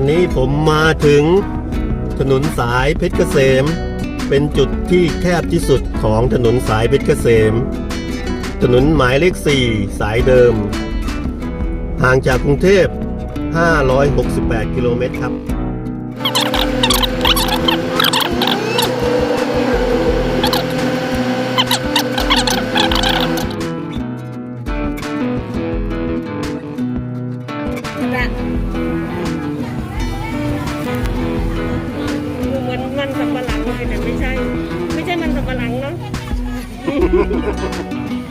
อนนี้ผมมาถึงถนนสายเพชรเกษม เป็นจุดที่แคบที่สุดของถนนสายเพชรเกษม ถนนหมายเลข 4 สายเดิม ห่างจากกรุงเทพ 568 กิโลเมตรครับแบบ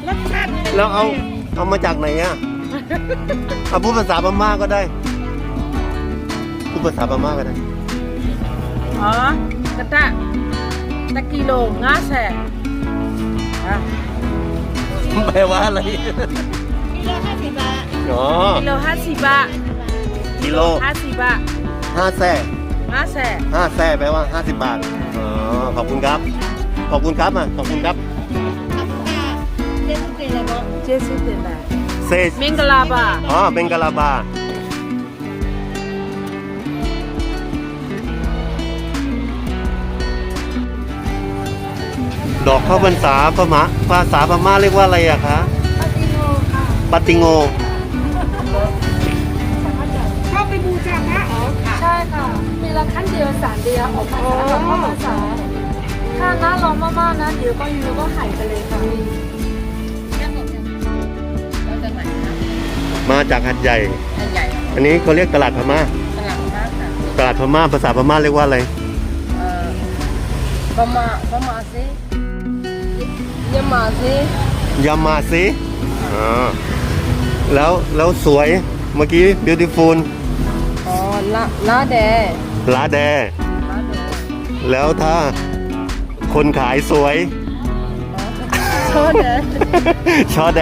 รสชาติมันแล้วเอาเอามาจากไหนอะเอาพูดภาษาพม่าก็ได้พูดภาษาพม่าก็ได้ อ๋อกระตะตะกิโลง่าแสนอะแปลว่าอะไรกิโลห้าสิบบาทอ๋อกิโลห้าสิบบาทกิโลห้าสิบบาทห้าแซ่ห้าแสนห้าแซ่แปลว่าห้าสิบบาทอ๋อขอบคุณครับ ขอบคุณครับอะขอบคุณครับ เจ๊สุดเลยบอกเจสุเตนบาเซเมงกลาบาอ๋อเป็นกะลาบา ดอกข้าวพรรษาพม่าภาษาพม่าเรียกว่าอะไรอะคะปาติโงค่ะปาติโงเข้าไปบูชาพระอ๋อค่ะ ใช่ค่ะ มีละขั้นเดียวสามเดียวออกภาษาแบบเข้าภาษาถ้าหน้าร้อน มากๆนะเดี๋ยวก็ยูก็หายไปเลยค่ะเราจะไหนนะมาจากหัดใหญ่อันใหญ่อันนี้เขาเรียกตลาดพม่า ตลาดมากค่ะตลาดพม่าภาษาพม่าเรียกว่าอะไรเอ่อประมาประมาสิยามาสิยามาซิอ๋อแล้วแล้วสวยเมื่อกี้ beautiful อ๋อลาลาแดลาแดลาแดแล้วถ้า คนขายสวยโทษนะชอแด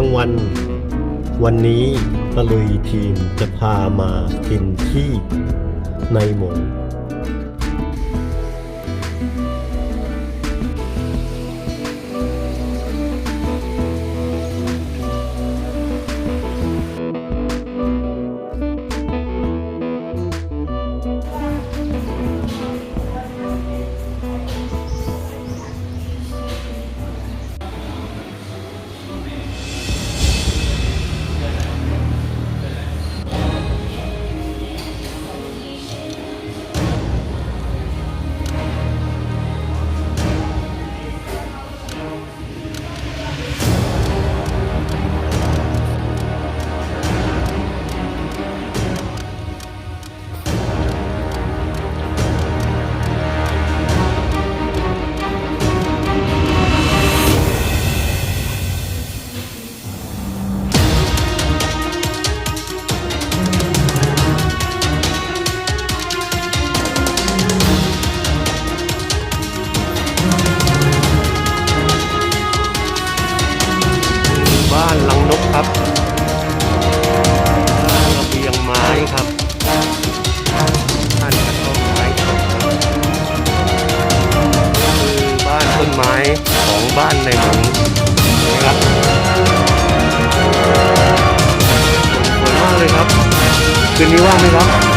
กลางวัน วันนี้ตะลุยทีมจะพามากินที่ในหมง ของบ้านในเมงนะครับสวยมากเลยครับคืนนี้ว่างไหมครับ